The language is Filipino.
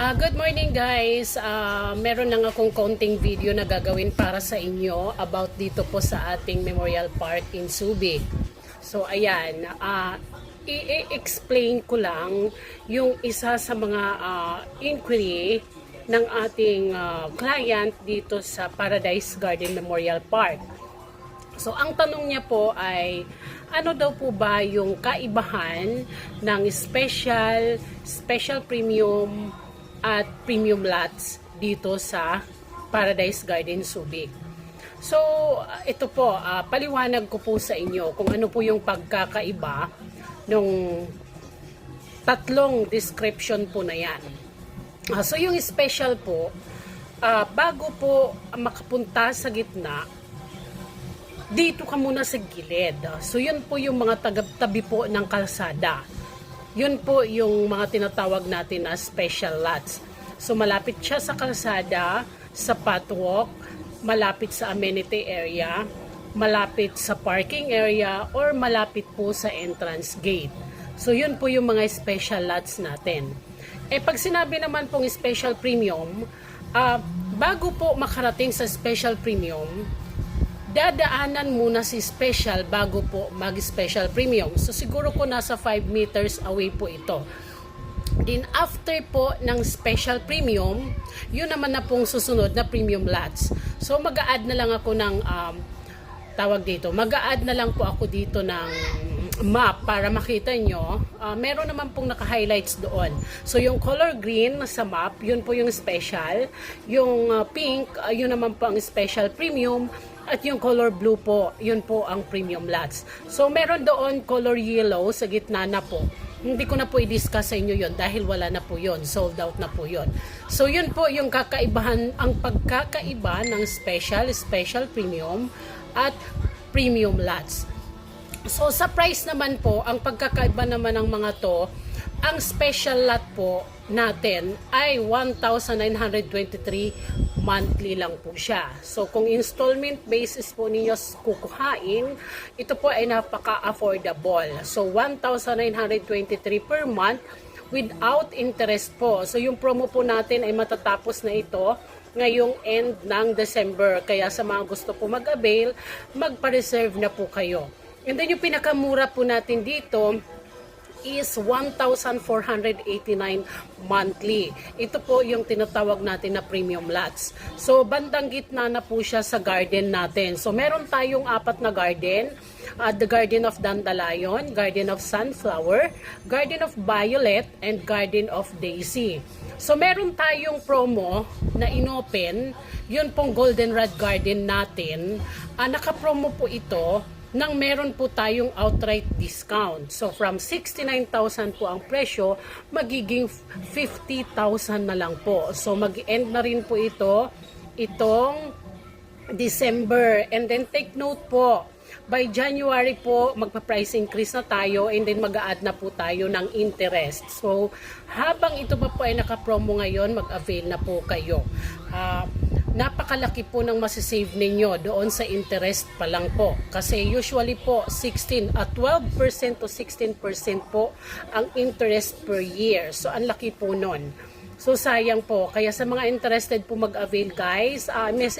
Ah, good morning guys. Ah, meron lang akong konting video na gagawin para sa inyo about dito po sa ating Memorial Park in Subic. So ayan, ah, i-explain ko lang yung isa sa mga ah, inquiry ng ating ah, client dito sa Paradise Garden Memorial Park. So, ang tanong niya po ay, ano daw po ba yung kaibahan ng special, special premium at premium lots dito sa Paradise Garden Subic? So, uh, ito po, ah, paliwanag ko po sa inyo kung ano po yung pagkakaiba nung tatlong description po na yan. Ah, so, yung special po, ah, bago po makapunta sa gitna, dito ka muna sa gilid. So yun po yung mga tabi po ng kalsada. Yun po yung mga tinatawag natin na special lots. So malapit siya sa kalsada, sa pathwalk, malapit sa amenity area, malapit sa parking area, or malapit po sa entrance gate. So yun po yung mga special lots natin. Eh pag sinabi naman pong special premium, ah, bago po makarating sa special premium, dadaanan muna si special bago po mag-special premium. So siguro po nasa 5 meters away po ito. Then after po ng special premium, yun naman na pong susunod na premium lots. So mag-a-add na lang ako ng um, tawag dito, mag-a-add na lang po ako dito ng map para makita nyo. Ah, meron naman pong naka-highlights doon. So yung color green sa map, yun po yung special. Yung ah, pink, ah, yun naman po ang special premium. At yung color blue po, yun po ang premium lots. So meron doon color yellow sa gitna na po. Hindi ko na po i-discuss sa inyo yon dahil wala na po yon sold out na po yon So yun po yung kakaibahan, ang pagkakaiba ng special, special premium at premium lots. So sa price naman po, ang pagkakaiba naman ng mga to, ang special lot po natin ay 1,923 monthly lang po siya. So kung installment basis po ninyo kukuhain, ito po ay napaka-affordable. So 1,923 per month without interest po. So yung promo po natin ay matatapos na ito ngayong end ng December. Kaya sa mga gusto po mag-avail, magpa-reserve na po kayo. And then yung pinakamura po natin dito is 1,489 monthly. Ito po yung tinatawag natin na premium lots. So, bandang gitna na po siya sa garden natin. So, meron tayong apat na garden. Uh, the Garden of Dandelion, Garden of Sunflower, Garden of Violet, and Garden of Daisy. So, meron tayong promo na inopen. Yun pong Goldenrod Garden natin. Uh, naka-promo po ito nang meron po tayong outright discount. So from 69,000 po ang presyo, magiging 50,000 na lang po. So mag-end na rin po ito itong December. And then take note po, by January po, magpa-price increase na tayo and then mag-a-add na po tayo ng interest. So, habang ito pa po ay naka-promo ngayon, mag-avail na po kayo. Ah, napakalaki po ng masisave ninyo doon sa interest pa lang po. Kasi usually po 16 at 12% to 16% po ang interest per year. So ang laki po nun. So sayang po. Kaya sa mga interested po mag-avail guys, uh, message